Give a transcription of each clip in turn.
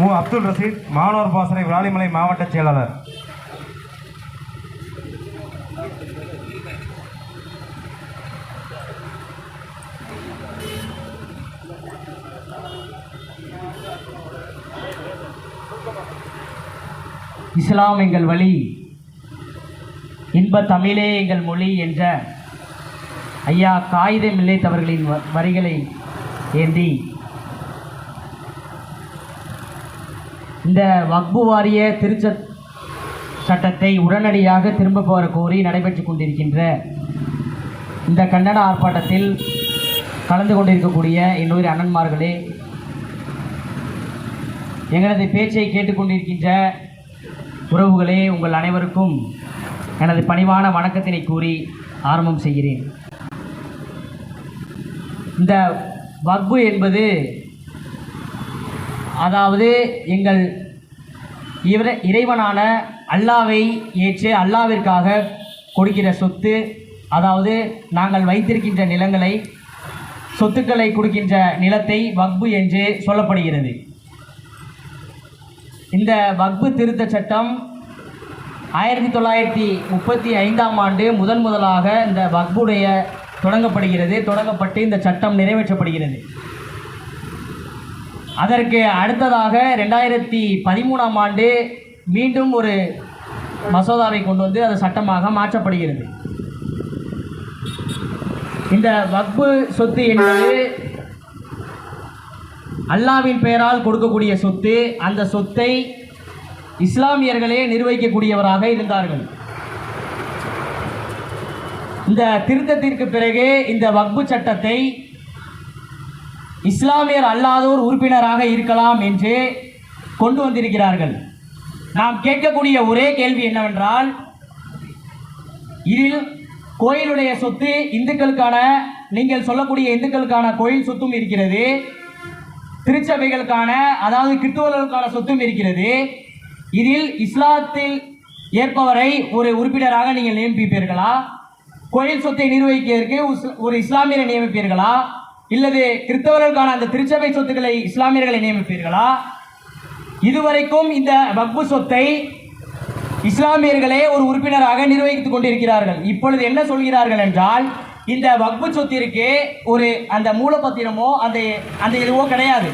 மு. அப்துல் ரசீத் மாணவர் பாசறை விராலிமலை மாவட்ட செயலாளர். இஸ்லாம் எங்கள் வழி இன்ப தமிழே எங்கள் மொழி என்ற ஐயா காகிதம் இல்லைத்தவர்களின் வ- வரிகளை ஏந்தி இந்த வக்பு வாரிய திருச்ச சட்டத்தை உடனடியாக திரும்ப பெற கோரி நடைபெற்று கொண்டிருக்கின்ற இந்த கண்டன ஆர்ப்பாட்டத்தில் கலந்து கொண்டிருக்கக்கூடிய என்னுயிர் அண்ணன்மார்களே எங்களது பேச்சை கேட்டுக்கொண்டிருக்கின்ற உறவுகளே உங்கள் அனைவருக்கும் எனது பணிவான வணக்கத்தினை கூறி ஆரம்பம் செய்கிறேன். இந்த வக்பு என்பது அதாவது எங்கள் இவர இறைவனான அல்லாவை ஏற்று அல்லாவிற்காக கொடுக்கிற சொத்து அதாவது நாங்கள் வைத்திருக்கின்ற நிலங்களை சொத்துக்களை கொடுக்கின்ற நிலத்தை வக்பு என்று சொல்லப்படுகிறது. இந்த வக்பு திருத்த சட்டம் ஆயிரத்தி தொள்ளாயிரத்தி முப்பத்தி ஐந்தாம் ஆண்டு முதன் முதலாக இந்த வக்புடைய தொடங்கப்படுகிறது. தொடங்கப்பட்டு இந்த சட்டம் நிறைவேற்றப்படுகிறது. அதற்கு அடுத்ததாக ரெண்டாயிரத்தி பதிமூணாம் ஆண்டு மீண்டும் ஒரு மசோதாவை கொண்டு வந்து அது சட்டமாக மாற்றப்படுகிறது. இந்த வக்பு சொத்து என்பது அல்லாவின் பெயரால் கொடுக்கக்கூடிய சொத்து. அந்த சொத்தை இஸ்லாமியர்களே நிர்வகிக்கக்கூடியவராக இருந்தார்கள். இந்த திருத்தத்திற்கு பிறகு இந்த வக்பு சட்டத்தை இஸ்லாமியர் அல்லாதோர் உறுப்பினராக இருக்கலாம் என்று கொண்டு வந்திருக்கிறார்கள். நாம் கேட்கக்கூடிய ஒரே கேள்வி என்னவென்றால் இதில் கோயிலுடைய சொத்து இந்துக்களுக்கான நீங்கள் சொல்லக்கூடிய இந்துக்களுக்கான கோயில் சொத்தும் இருக்கிறது. திருச்சபைகளுக்கான அதாவது கிறிஸ்துவர்களுக்கான சொத்தும் இருக்கிறது. இதில் இஸ்லாத்தில் ஏற்பவரை ஒரு உறுப்பினராக நீங்கள் நியமிப்பீர்களா? கோயில் சொத்தை நிர்வகிக்கிறதுக்கு உஸ்- ஒரு இஸ்லாமியரை நியமிப்பீர்களா? இல்லது கிறிஸ்தவர்களுக்கான அந்த திருச்சபை சொத்துக்களை இஸ்லாமியர்களை நியமிப்பீர்களா? இதுவரைக்கும் இந்த வக்பு சொத்தை இஸ்லாமியர்களே ஒரு உறுப்பினராக நிர்வகித்துக் கொண்டிருக்கிறார்கள். இப்பொழுது என்ன சொல்கிறார்கள் என்றால் இந்த வக்பு சொத்திற்கு ஒரு அந்த மூலப்பத்திரமோ அந்த அந்த இதுவோ கிடையாது.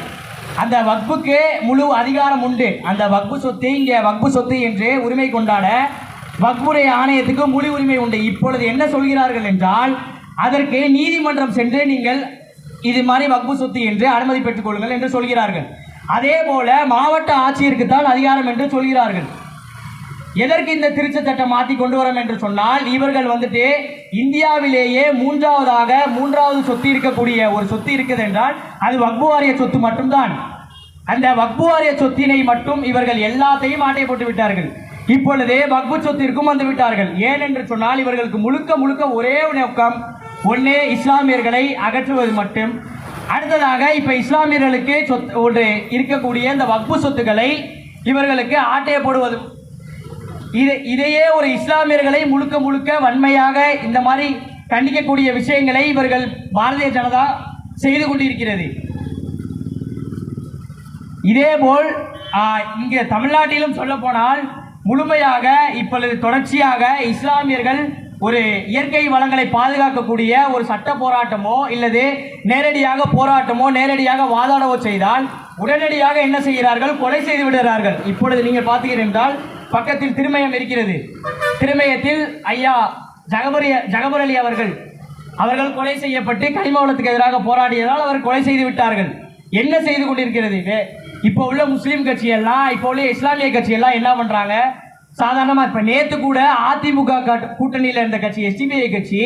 அந்த வக்புக்கு முழு அதிகாரம் உண்டு. அந்த வக்பு சொத்து இங்கே வக்பு சொத்து என்று உரிமை கொண்டாட வக்புடைய ஆணையத்துக்கு முழு உரிமை உண்டு. இப்பொழுது என்ன சொல்கிறார்கள் என்றால் அதற்கு நீதிமன்றம் சென்று நீங்கள் இது மாதிரி வக்பு சொத்து என்று அனுமதி பெற்றுக் கொள்ளுங்கள் என்று சொல்கிறார்கள். அதே போல மாவட்ட ஆட்சியருக்கு தான் அதிகாரம் என்று சொல்கிறார்கள். எதற்கு இந்த திருச்சட்டம் மாற்றி கொண்டு வரோம் என்று சொன்னால் இவர்கள் வந்துட்டு இந்தியாவிலேயே மூன்றாவதாக மூன்றாவது சொத்து இருக்கக்கூடிய ஒரு சொத்து இருக்குது என்றால் அது வக்பு வாரிய சொத்து மட்டும்தான். அந்த வக்பு வாரிய சொத்தினை மட்டும் இவர்கள் எல்லாத்தையும் ஆட்டை போட்டு விட்டார்கள். இப்பொழுது வக்பு சொத்திற்கும் வந்து விட்டார்கள். ஏன் என்று சொன்னால் இவர்களுக்கு முழுக்க முழுக்க ஒரே நோக்கம் ஒன்று இஸ்லாமியர்களை அகற்றுவது மட்டும். அடுத்ததாக இப்போ இஸ்லாமியர்களுக்கு சொத் ஒன்று இருக்கக்கூடிய இந்த வக்பு சொத்துக்களை இவர்களுக்கு ஆட்டையை போடுவது. இது இதையே ஒரு இஸ்லாமியர்களை முழுக்க முழுக்க வன்மையாக இந்த மாதிரி கண்டிக்கக்கூடிய விஷயங்களை இவர்கள் பாரதிய ஜனதா செய்து கொண்டிருக்கிறது. இதேபோல் இங்கே தமிழ்நாட்டிலும் சொல்ல போனால் முழுமையாக இப்பொழுது தொடர்ச்சியாக இஸ்லாமியர்கள் ஒரு இயற்கை வளங்களை பாதுகாக்கக்கூடிய ஒரு சட்ட போராட்டமோ இல்லது நேரடியாக போராட்டமோ நேரடியாக வாதாடவோ செய்தால் உடனடியாக என்ன செய்கிறார்கள்? கொலை செய்து விடுகிறார்கள். இப்பொழுது நீங்கள் பார்த்தீர்கள் என்றால் பக்கத்தில் திருமயம் இருக்கிறது. திருமயத்தில் ஐயா ஜகபரிய ஜகபரலி அவர்கள் அவர்கள் கொலை செய்யப்பட்டு கனிம வளத்துக்கு எதிராக போராடியதால் அவர் கொலை செய்து விட்டார்கள். என்ன செய்து கொண்டிருக்கிறது? இப்போ உள்ள முஸ்லீம் கட்சியெல்லாம் இப்போ உள்ள இஸ்லாமிய கட்சியெல்லாம் என்ன பண்ணுறாங்க சாதாரணமா இப்ப நேத்து கூட அதிமுக கட்- கூட்டணியில இருந்த கட்சி எஸ்டிபிஐ கட்சி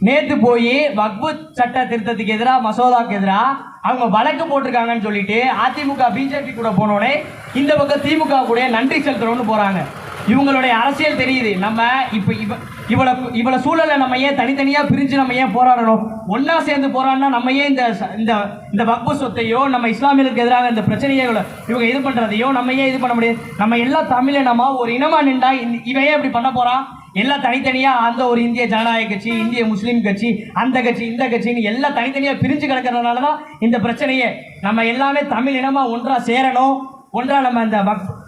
நேத்து போய் வக்பு சட்ட திருத்தத்துக்கு எதிராக மசோதாக்கு எதிராக அவங்க வழக்கு போட்டிருக்காங்கன்னு சொல்லிட்டு அதிமுக பிஜேபி கூட போனோடனே இந்த பக்கம் திமுக கூட நன்றி செலுத்துறோம்னு போறாங்க. இவங்களுடைய அரசியல் தெரியுது. நம்ம இப்போ இவ இவ்வளோ இவ்வளோ சூழலை நம்ம ஏன் தனித்தனியாக பிரிஞ்சு நம்ம ஏன் போராடணும்? ஒன்றா சேர்ந்து போராடினா நம்ம ஏன் இந்த இந்த இந்த வக்பு சொத்தையோ நம்ம இஸ்லாமியர்களுக்கு எதிராக இந்த பிரச்சனையை இவங்க இது பண்ணுறதையோ நம்ம ஏன் இது பண்ண முடியாது? நம்ம எல்லாம் தமிழினமா ஒரு இனமா நின்றா இந்த- இவன் ஏன் இப்படி பண்ண போகிறான் எல்லாம் தனித்தனியாக அந்த ஒரு இந்திய ஜனநாயக கட்சி இந்திய முஸ்லீம் கட்சி அந்த கட்சி இந்த கட்சின்னு எல்லாம் தனித்தனியாக பிரிஞ்சு கிடக்கிறதுனால தான் இந்த பிரச்சனையே நம்ம எல்லாமே தமிழ் இனமாக ஒன்றா சேரணும். ஒன்றா நம்ம இந்த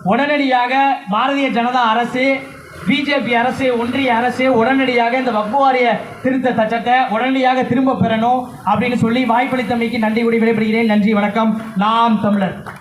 உடனடியாக பாரதிய ஜனதா அரசு பிஜேபி அரசு ஒன்றிய அரசு உடனடியாக இந்த வக்பு வாரிய திருத்த சட்டத்தை உடனடியாக திரும்ப பெறணும் அப்படின்னு சொல்லி வாய்ப்பளித்தமைக்கு நன்றி கூடி விடைபெறுகிறேன். நன்றி வணக்கம். நாம் தமிழர்.